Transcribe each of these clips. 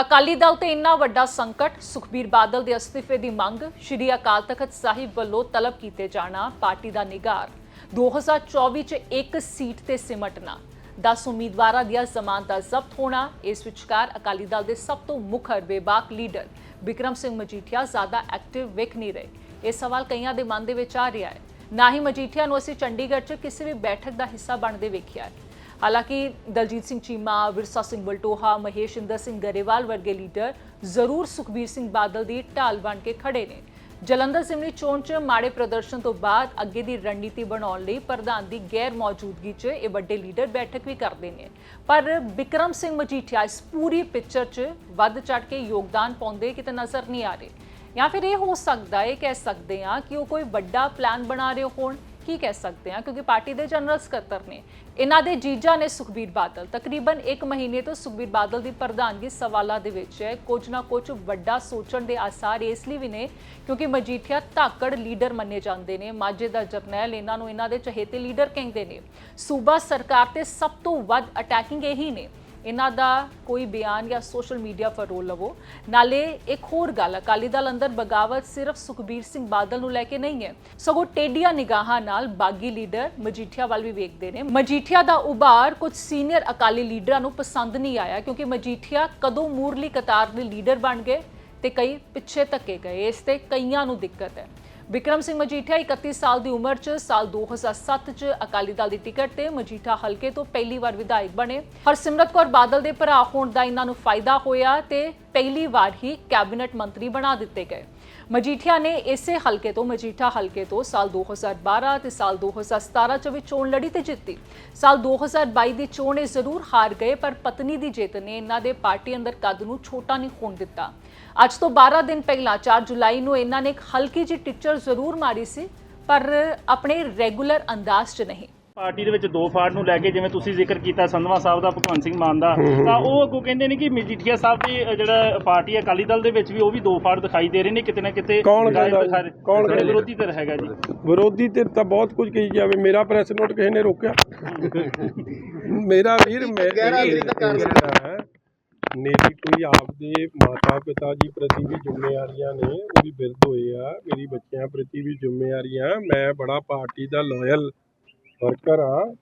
ਅਕਾਲੀ ਦਲ ਤੇ ਇੰਨਾ ਵੱਡਾ ਸੰਕਟ, ਸੁਖਬੀਰ ਬਾਦਲ ਦੇ ਅਸਤੀਫੇ ਦੀ ਮੰਗ, ਸ਼੍ਰੀ ਅਕਾਲ ਤਖਤ ਸਾਹਿਬ ਵੱਲੋਂ ਤਲਬ ਕੀਤੇ ਜਾਣਾ ਪਾਰਟੀ ਦਾ ਨਿਗਾਰ 2024 ਚ ਇੱਕ ਸੀਟ ਤੇ ਸਿਮਟਣਾ। 10 ਉਮੀਦਵਾਰਾਂ ਦੀਆਂ ਜ਼ਮਾਨਤਾਂ ਜ਼ਬਤ ਹੋਣਾ, ਇਸ ਵਿਚਕਾਰ ਅਕਾਲੀ ਦਲ ਦੇ ਸਭ ਤੋਂ ਮੁਖਰ ਬੇਬਾਕ ਲੀਡਰ ਵਿਕਰਮ ਸਿੰਘ ਮਜੀਠੀਆ ਜ਼ਿਆਦਾ ਐਕਟਿਵ ਵਿਖ ਨਹੀਂ ਰਹੇ। ਇਹ ਸਵਾਲ ਕਈਆਂ ਦੇ ਮਨ ਦੇ ਵਿੱਚ ਆ ਰਿਹਾ ਹੈ। ਨਾ ਹੀ ਮਜੀਠੀਆ ਨੂੰ ਅਸੀਂ ਚੰਡੀਗੜ੍ਹ 'ਚ ਕਿਸੇ ਵੀ ਬੈਠਕ ਦਾ ਹਿੱਸਾ ਬਣਦੇ ਵੇਖਿਆ ਹੈ। ਹਾਲਾਂਕਿ ਦਲਜੀਤ ਸਿੰਘ ਚੀਮਾ, ਵਿਰਸਾ ਸਿੰਘ ਬਲਟੋਹਾ ਮਹੇਸ਼ਿੰਦਰ ਸਿੰਘ ਗਰੇਵਾਲ ਵਰਗੇ ਲੀਡਰ ਜ਼ਰੂਰ ਸੁਖਬੀਰ ਸਿੰਘ ਬਾਦਲ ਦੀ ਢਾਲ ਬਣ ਕੇ ਖੜੇ ਨੇ। ਜਲੰਧਰ ਸਿਮਲੀ ਚੋਣ 'ਚ ਮਾੜੇ ਪ੍ਰਦਰਸ਼ਨ ਤੋਂ ਬਾਅਦ ਅੱਗੇ ਦੀ ਰਣਨੀਤੀ ਬਣਾਉਣ ਲਈ ਪ੍ਰਧਾਨ ਦੀ ਗੈਰ ਮੌਜੂਦਗੀ 'ਚ ਇਹ ਵੱਡੇ ਲੀਡਰ ਬੈਠਕ ਵੀ ਕਰਦੇ ਨੇ। ਪਰ ਬਿਕਰਮ ਸਿੰਘ ਮਜੀਠੀਆ ਇਸ ਪੂਰੀ ਪਿਕਚਰ 'ਚ ਵੱਧ ਚੜ ਕੇ ਯੋਗਦਾਨ ਪਾਉਂਦੇ ਕਿਤੇ ਨਜ਼ਰ ਨਹੀਂ ਆ ਰਹੇ। ਜਾਂ ਫਿਰ ਇਹ ਹੋ ਸਕਦਾ ਹੈ, ਕਹਿ ਸਕਦੇ ਹਾਂ ਕਿ ਉਹ ਕੋਈ ਵੱਡਾ ਪਲਾਨ ਬਣਾ ਰਹੇ ਹੋਣ। ਕੀ ਕਹਿ ਸਕਦੇ ਹਾਂ? ਕਿਉਂਕਿ ਪਾਰਟੀ ਦੇ ਜਨਰਲ ਸਕੱਤਰ ਨੇ ਇਹਨਾਂ ਦੇ ਜੀਜਾ ਨੇ ਸੁਖਬੀਰ ਬਾਦਲ। ਤਕਰੀਬਨ 1 ਮਹੀਨੇ ਤੋਂ ਸੁਖਬੀਰ ਬਾਦਲ ਦੀ ਪ੍ਰਧਾਨਗੀ ਸਵਾਲਾਂ ਦੇ ਵਿੱਚ ਹੈ। ਕੁਝ ਨਾ ਕੁਝ ਵੱਡਾ ਸੋਚਣ ਦੇ ਆਸਾਰ ਇਸ ਲਈ ਵੀ ਨੇ, ਕਿਉਂਕਿ ਮਜੀਠੀਆ ਧਾਕੜ ਲੀਡਰ ਮੰਨੇ ਜਾਂਦੇ ਨੇ। ਮਾਝੇ ਦਾ ਜਰਨੈਲ ਇਹਨਾਂ ਨੂੰ ਇਹਨਾਂ ਦੇ ਚਹੇਤੇ ਲੀਡਰ ਕਹਿੰਦੇ ਨੇ। ਸੂਬਾ ਸਰਕਾਰ ਤੇ ਸਭ ਤੋਂ ਵੱਧ ਅਟੈਕਿੰਗ ਇਹੀ ਨੇ। ਇਹਨਾਂ ਦਾ ਕੋਈ ਬਿਆਨ ਜਾਂ ਸੋਸ਼ਲ ਮੀਡੀਆ ਫਰੋਲ ਲਵੋ। ਨਾਲੇ ਇੱਕ ਹੋਰ ਗੱਲ, ਅਕਾਲੀ ਦਲ ਅੰਦਰ ਬਗਾਵਤ ਸਿਰਫ ਸੁਖਬੀਰ ਸਿੰਘ ਬਾਦਲ ਨੂੰ ਲੈ ਕੇ ਨਹੀਂ ਹੈ। ਸਗੋਂ ਟੇਡੀਆਂ ਨਿਗਾਹਾਂ ਨਾਲ ਬਾਗੀ ਲੀਡਰ ਮਜੀਠੀਆ ਵੱਲ ਵੀ ਵੇਖਦੇ ਨੇ। ਮਜੀਠੀਆ ਦਾ ਉਭਾਰ ਕੁਝ ਸੀਨੀਅਰ ਅਕਾਲੀ ਲੀਡਰਾਂ ਨੂੰ ਪਸੰਦ ਨਹੀਂ ਆਇਆ ਕਿਉਂਕਿ ਮਜੀਠੀਆ ਕਦੋਂ ਮੂਰਲੀ ਕਤਾਰ ਦੇ ਲੀਡਰ ਬਣ ਗਏ ਤੇ ਕਈ ਪਿੱਛੇ ਧੱਕੇ ਗਏ। ਇਸ ਤੇ ਕਈਆਂ ਨੂੰ ਦਿੱਕਤ ਹੈ। ਵਿਕਰਮ ਸਿੰਘ ਮਜੀਠੀਆ 31 ਸਾਲ ਦੀ ਉਮਰ 'ਚ ਸਾਲ 2007 'ਚ ਅਕਾਲੀ ਦਲ ਦੀ ਟਿਕਟ ਤੇ ਮਜੀਠਾ ਹਲਕੇ ਤੋਂ ਪਹਿਲੀ ਵਾਰ ਵਿਧਾਇਕ ਬਣੇ। ਹਰਸਿਮਰਤ ਕੌਰ ਬਾਦਲ ਦੇ ਭਰਾ ਹੋਣ ਦਾ ਇਹਨਾਂ ਨੂੰ ਫਾਇਦਾ ਹੋਇਆ ਤੇ ਪਹਿਲੀ ਵਾਰ ਹੀ ਕੈਬਨਿਟ ਮੰਤਰੀ ਬਣਾ ਦਿੱਤੇ ਗਏ। ਮਜੀਠੀਆ ਨੇ ਇਸੇ ਹਲਕੇ ਤੋਂ ਮਜੀਠਾ ਹਲਕੇ ਤੋਂ ਸਾਲ 2012 ਤੇ ਸਾਲ 2017 ਚ ਵੀ ਚੋਣ ਲੜੀ ਤੇ ਜਿੱਤੀ। ਸਾਲ 2022 ਦੀ ਚੋਣ ਇਹ ਜ਼ਰੂਰ ਹਾਰ ਗਏ, ਪਰ ਪਤਨੀ ਦੀ ਜਿੱਤ ਨੇ ਇਹਨਾਂ ਦੇ ਪਾਰਟੀ ਅੰਦਰ ਕੱਦ ਨੂੰ ਛੋਟਾ ਨਹੀਂ ਹੋਣ ਦਿੱਤਾ। ਅੱਜ ਤੋਂ 12 ਦਿਨ ਪਹਿਲਾਂ 4 ਜੁਲਾਈ ਨੂੰ ਇਹਨਾਂ ਨੇ ਇੱਕ ਹਲਕੀ ਜਿਹੀ ਟਿਕਚਰ ਜ਼ਰੂਰ ਮਾਰੀ ਸੀ ਪਰ ਆਪਣੇ ਰੈਗੂਲਰ ਅੰਦਾਜ਼ 'ਚ ਨਹੀਂ। ਪਾਰਟੀ ਦੇ ਵਿੱਚ ਦੋ ਫਾੜ ਨੂੰ ਲੈ ਕੇ ਜਿਵੇਂ ਤੁਸੀਂ ਜ਼ਿਕਰ ਕੀਤਾ ਸੰਧਵਾ ਸਾਹਿਬ ਦਾ ਭਗਵੰਤ ਸਿੰਘ ਮਾਨ ਦਾ ਤਾਂ ਉਹ ਅੱਗੋਂ ਕਹਿੰਦੇ ਨੇ ਕਿ ਮਜੀਠੀਆ ਸਾਹਿਬ ਦੀ ਜਿਹੜਾ ਪਾਰਟੀ ਹੈ ਅਕਾਲੀ ਦਲ ਦੇ ਵਿੱਚ ਵੀ ਉਹ ਵੀ ਦੋ ਫਾੜ ਦਿਖਾਈ ਦੇ ਰਹੇ ਨੇ ਕਿਤੇ ਨਾ ਕਿਤੇ ਕੌਣ ਕੌਣ? ਵਿਰੋਧੀ ਧਿਰ ਹੈਗਾ ਜੀ। ਵਿਰੋਧੀ ਧਿਰ ਤਾਂ ਬਹੁਤ ਕੁਝ ਕਹੀ ਜਾਵੇ ਮੇਰਾ ਪ੍ਰੈਸ ਨੋਟ ਕਿਸੇ ਨੇ ਰੋਕਿਆ। ਮੇਰਾ ਵੀਰ ਮੈਂ ਹੈ। ਮੇਰੀ ਕੋਈ ਆਪਦੇ ਮਾਤਾ ਪਿਤਾ ਜੀ ਪ੍ਰਤੀ ਵੀ ਜ਼ਿੰਮੇਵਾਰੀਆਂ ਨੇ, ਉਹ ਵੀ ਬਿਰਧ ਹੋਏ ਆ, ਮੇਰੀ ਬੱਚਿਆਂ ਪ੍ਰਤੀ ਵੀ ਜ਼ਿੰਮੇਵਾਰੀਆਂ, ਮੈਂ ਬੜਾ ਪਾਰਟੀ ਦਾ ਲਾਇਲ ਵਰਕਰ ਆ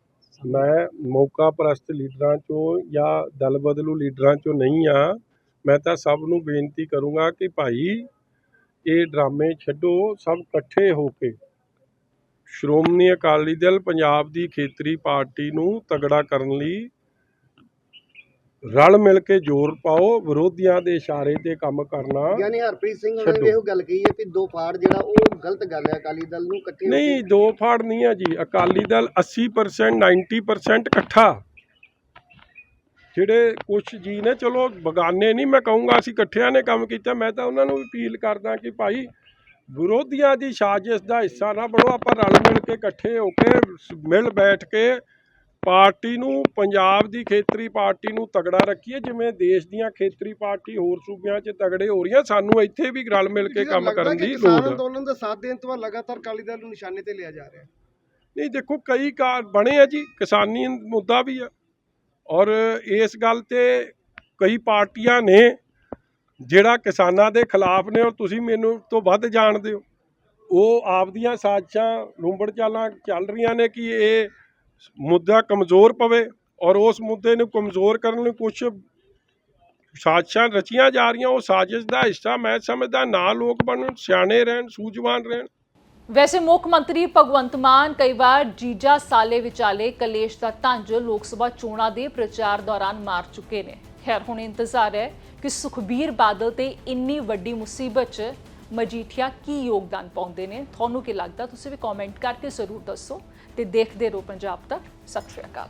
ਮੈਂ ਮੌਕਾ ਪ੍ਰਸਤ ਲੀਡਰਾਂ ਚੋਂ ਜਾਂ ਦਲ ਬਦਲੂ ਲੀਡਰਾਂ ਚੋਂ ਨਹੀਂ ਆ ਮੈਂ ਤਾਂ ਸਭ ਨੂੰ ਬੇਨਤੀ ਕਰੂੰਗਾ ਕਿ ਭਾਈ, ਇਹ ਡਰਾਮੇ ਛੱਡੋ, ਸਭ ਇਕੱਠੇ ਹੋ ਕੇ। ਸ਼੍ਰੋਮਣੀ ਅਕਾਲੀ ਦਲ ਪੰਜਾਬ ਦੀ ਖੇਤਰੀ ਪਾਰਟੀ ਨੂੰ ਤਗੜਾ ਕਰਨ ਲਈ ਰਲ ਮਿਲ ਕੇ ਜ਼ੋਰ ਪਾਓ ਵਿਰੋਧੀਆਂ ਦੇ ਇਸ਼ਾਰੇ ਤੇ ਕੰਮ ਕਰਨਾ ਯਾਨੀ ਹਰਪ੍ਰੀਤ ਸਿੰਘ ਉਹਨਾਂ ਨੇ ਇਹੋ ਗੱਲ ਕਹੀ ਹੈ ਕਿ ਦੋ ਫਾੜ ਜਿਹੜਾ ਉਹ ਗਲਤ ਗੱਲ ਹੈ ਅਕਾਲੀ ਦਲ ਨੂੰ ਇਕੱਠੇ ਹੋ ਨਹੀਂ ਦੋ ਫਾੜ ਨਹੀਂ ਆ ਜੀ। ਅਕਾਲੀ ਦਲ 80% 90% ਇਕੱਠਾ। ਜਿਹੜੇ ਕੁਝ ਜੀ ਨੇ ਚਲੋ ਬਗਾਨੇ ਨਹੀਂ ਮੈਂ ਕਹੂੰਗਾ ਅਸੀਂ ਇਕੱਠਿਆਂ ਨੇ ਕੰਮ ਕੀਤਾ। ਮੈਂ ਤਾਂ ਉਹਨਾਂ ਨੂੰ ਵੀ ਅਪੀਲ ਕਰਦਾ ਕਿ ਭਾਈ ਵਿਰੋਧੀਆਂ ਦੀ ਸਾਜ਼ਿਸ਼ ਦਾ ਹਿੱਸਾ ਨਾ ਬਣੋ। ਆਪਾਂ ਰਲ ਮਿਲ ਕੇ ਇਕੱਠੇ ਹੋ ਕੇ ਮਿਲ ਬੈਠ ਕੇ ਪਾਰਟੀ ਨੂੰ ਪੰਜਾਬ ਦੀ ਖੇਤਰੀ ਪਾਰਟੀ ਨੂੰ ਤਗੜਾ ਰੱਖੀਏ ਜਿਵੇਂ ਦੇਸ਼ ਦੀਆਂ ਖੇਤਰੀ ਪਾਰਟੀ ਹੋਰ ਸੂਬਿਆਂ 'ਚ ਤਗੜੇ ਹੋ ਰਹੀਆਂ ਸਾਨੂੰ ਇੱਥੇ ਵੀ ਰਲ ਮਿਲ ਕੇ ਕੰਮ ਕਰਨ ਦੀ ਲੋੜ ਹੈ ਅੰਦੋਲਨ ਦਾ ਸਾਥ ਦੇਣ ਤੋਂ ਬਾਅਦ ਲਗਾਤਾਰ ਅਕਾਲੀ ਦਲ ਨੂੰ ਨਿਸ਼ਾਨੇ ਤੇ ਲਿਆ ਜਾ ਰਿਹਾ। ਨਹੀਂ ਦੇਖੋ ਕਈ ਕਾਰ ਬਣੇ ਆ ਜੀ ਕਿਸਾਨੀ ਮੁੱਦਾ ਵੀ ਆ। ਔਰ ਇਸ ਗੱਲ ਤੇ ਕਈ ਪਾਰਟੀਆਂ ਨੇ ਜਿਹੜਾ ਕਿਸਾਨਾਂ ਦੇ ਖਿਲਾਫ ਨੇ ਔਰ ਤੁਸੀਂ ਮੈਨੂੰ ਤੋਂ ਵੱਧ ਜਾਣਦੇ ਹੋ। ਉਹ ਆਪਦੀਆਂ ਸਾਜ਼ਿਸ਼ਾਂ ਲੁੰਬੜ ਚਾਲਾਂ ਚੱਲ ਰਹੀਆਂ ਨੇ ਕਿ ਇਹ ਮੁੱਦਾ ਕਮਜ਼ੋਰ ਪਵੇ ਔਰ ਉਸ ਮੁੱਦੇ ਨੂੰ ਕਮਜ਼ੋਰ ਕਰਨ ਲਈ ਕੁਝ ਸਾਜ਼ਿਸ਼ਾਂ ਰਚੀਆਂ ਜਾ ਰਹੀਆਂ, ਉਹ ਸਾਜ਼ਿਸ਼ ਦਾ ਹਿੱਸਾ ਮੈਂ ਸਮਝਦਾ ਨਾ ਲੋਕ ਬਣਨ, ਸਿਆਣੇ ਰਹਿਣ, ਸੂਝਵਾਨ ਰਹਿਣ। ਵੈਸੇ ਮੁੱਖ ਮੰਤਰੀ ਭਗਵੰਤ ਮਾਨ ਕਈ ਵਾਰ ਜੀਜਾ ਸਾਲੇ ਵਿਚਾਲੇ ਕਲੇਸ਼ ਦਾ ਤੰਜ ਲੋਕ ਸਭਾ ਚੋਣਾਂ ਦੇ ਪ੍ਰਚਾਰ ਦੌਰਾਨ ਮਾਰ ਚੁੱਕੇ ਨੇ। ਖੈਰ, ਹੁਣ ਇੰਤਜ਼ਾਰ ਹੈ ਕਿ ਸੁਖਬੀਰ ਬਾਦਲ ਤੇ ਇੰਨੀ ਵੱਡੀ ਮੁਸੀਬਤ 'ਚ ਮਜੀਠੀਆ ਕੀ ਯੋਗਦਾਨ ਪਾਉਂਦੇ ਨੇ? ਤੁਹਾਨੂੰ ਕੀ ਲੱਗਦਾ? ਤੁਸੀਂ ਵੀ ਕਮੈਂਟ ਕਰਕੇ ਜ਼ਰੂਰ ਦੱਸੋ ਤੇ ਦੇਖਦੇ ਰਹੋ ਪੰਜਾਬ ਤੱਕ। ਸਤਿ ਸ਼੍ਰੀ ਅਕਾਲ।